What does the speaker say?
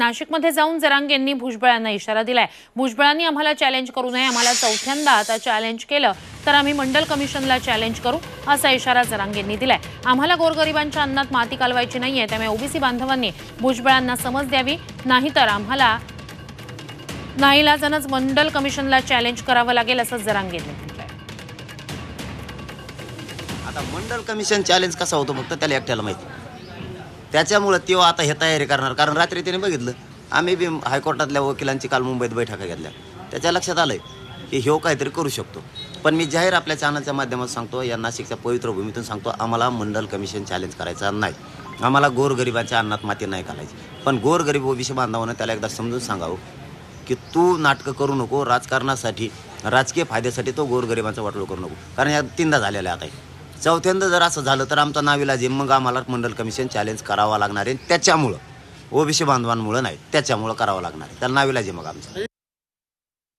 नाशिकमध्ये जाऊन जरांगेंनी भुजबळांना इशारा दिलाय. भुजबळांनी आम्हाला चॅलेंज करू नये आम्हाला चौथ्यांदा आता चॅलेंज केलं तर आम्ही मंडल कमिशनला चॅलेंज करू असा इशारा जरांगेंनी दिलाय. आम्हाला गोरगरिबांच्या अन्नात माती कालवायची नाहीये त्यामुळे ओबीसी बांधवांनी भुजबळांना समज द्यावी नाहीतर आम्हाला नाईलाजानच मंडल कमिशनला चॅलेंज करावं लागेल असं जरांगेंनी म्हटलंय. आता मंडल कमिशन चॅलेंज कसा होतो फक्त त्याला एकट्याला माहिती. त्याच्यामुळं तो आता हे तयारी करणार. कारण रात्री त्याने बघितलं आम्ही बी हायकोर्टातल्या वकिलांची काल मुंबईत बैठका घेतल्या. त्याच्या लक्षात आलंय की ह्यो काहीतरी करू शकतो. पण मी जाहीर आपल्या चॅनलच्या माध्यमात सांगतो या नाशिकच्या पवित्र भूमीतून सांगतो आम्हाला मंडल कमिशन चॅलेंज करायचा नाही. आम्हाला गोरगरिबाच्या अन्नात माती नाही घालायची. पण गोरगरीब ओबीसी बांधवानं त्याला एकदा समजून सांगावं की तू नाटकं करू नको राजकारणासाठी राजकीय फायद्यासाठी तो गोरगरिबांचा वाटलो करू नको. कारण या तीनदा झालेला आहे आता हे. चौथ्यांदा जर असं झालं तर आमचा नाविलाज आहे मग आम्हाला मंडल कमिशन चॅलेंज करावा लागणार आहे. त्याच्यामुळं ओबीसी बांधवांमुळं नाही त्याच्यामुळं करावं लागणार आहे. त्याला नाविलाज आहे मग आमचं.